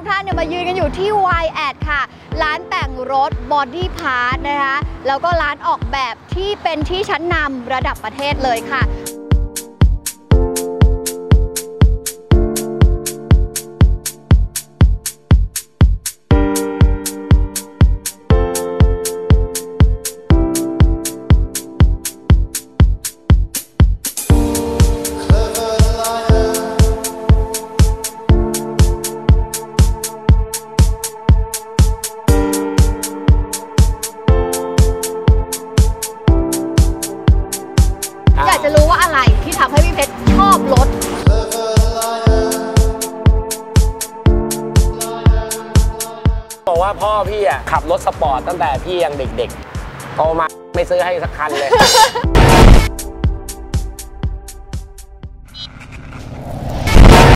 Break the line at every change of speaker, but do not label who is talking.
ทุกท่านเนี่ยมายืนกันอยู่ที่ y a d ค่ะ ร้านแต่งรถ Body Part นะคะ แล้วก็ร้านออกแบบที่เป็นที่ชั้นนำระดับประเทศเลยค่ะ
ราะว่าพ่อพี่อะขับรถสปอร์ตตั้งแต่พี่ยังเด็กๆโตมาไม่ซื้อให้สักคันเลย